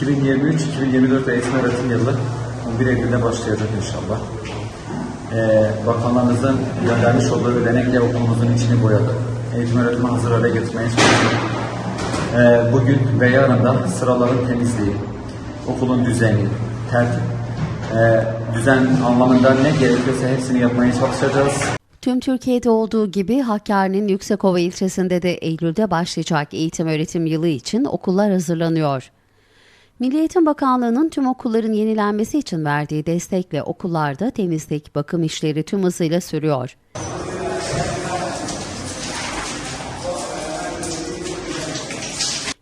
2023-2024 eğitim öğretim yılı 11 Eylül'de başlayacak inşallah. Ee, bakanlarımızın göndermiş olduğu ödenekle okulumuzun içini boyadık. Eğitim öğretimi hazır hale getirmeye çalıştık. Ee, bugün ve yarın da sıraların temizliği, okulun düzeni, tertip, e, düzen anlamında ne gerekiyorsa hepsini yapmaya çalışacağız. Tüm Türkiye'de olduğu gibi Hakkari'nin Yüksekova ilçesinde de Eylül'de başlayacak eğitim öğretim yılı için okullar hazırlanıyor. Milli Eğitim Bakanlığı'nın tüm okulların yenilenmesi için verdiği destekle okullarda temizlik, bakım işleri tüm hızıyla sürüyor.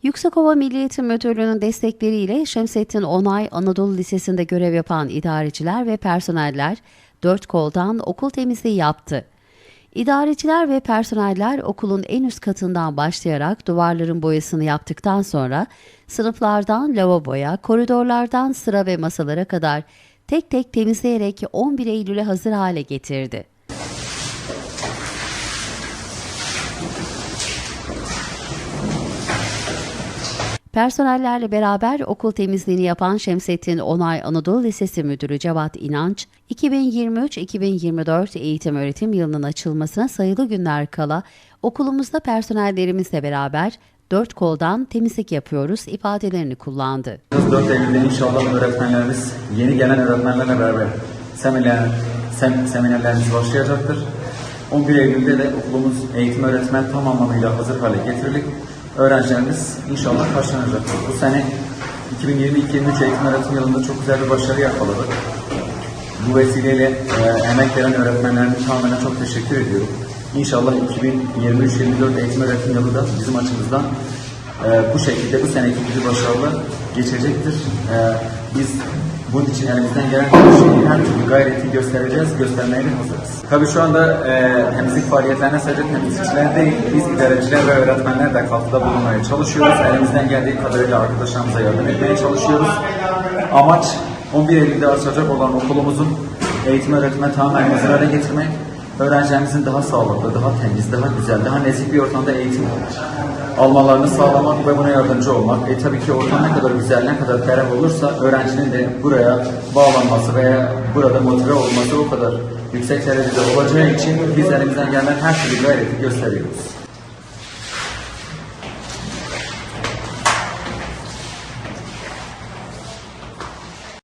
Yüksekova Milli Eğitim Müdürlüğü'nün destekleriyle Şemsettin Onay Anadolu Lisesi'nde görev yapan idareciler ve personeller dört koldan okul temizliği yaptı. İdareciler ve personeller okulun en üst katından başlayarak duvarların boyasını yaptıktan sonra sınıflardan lavaboya, koridorlardan sıra ve masalara kadar tek tek temizleyerek 11 Eylül'e hazır hale getirdi. Personellerle beraber okul temizliğini yapan Şemsettin Onay Anadolu Lisesi Müdürü Cevat İnanç, 2023-2024 eğitim öğretim yılının açılmasına sayılı günler kala okulumuzda personellerimizle beraber dört koldan temizlik yapıyoruz ifadelerini kullandı. 4 Eylül'de inşallah öğretmenlerimiz, yeni gelen öğretmenlerle beraber seminer, sem, seminerlerimiz başlayacaktır. 11 Eylül'de de okulumuz eğitim öğretmen tam anlamıyla hazır hale getirilip öğrencilerimiz inşallah karşılanacaktır. Bu sene 2022-2023 eğitim öğretim yılında çok güzel bir başarı yakaladık. Bu vesileyle e, emek veren öğretmenlerime tamamen çok teşekkür ediyorum. İnşallah 2023-2024 eğitim öğretim yılı da bizim açımızdan e, bu şekilde bu seneki gibi başarılı geçecektir. E, biz bunun için elimizden gelen her şeyi, her türlü gayreti göstereceğiz, göstermeye de hazırız. Tabii şu anda e, temizlik faaliyetlerine sadece temizlikçiler değil, biz idareciler ve öğretmenler de katkıda bulunmaya çalışıyoruz. Elimizden geldiği kadarıyla arkadaşlarımıza yardım etmeye çalışıyoruz. Amaç 11 Eylül'de açılacak olan okulumuzun eğitim öğretime tamamen hazır hale getirmek, öğrencilerimizin daha sağlıklı, daha temiz, daha güzel, daha nezih bir ortamda eğitim almalarını sağlamak ve buna yardımcı olmak. E tabii ki ortam ne kadar güzel, ne kadar ferah olursa öğrencinin de buraya bağlanması veya burada motive olması o kadar yüksek derecede olacağı için biz elimizden gelen her türlü gayreti gösteriyoruz.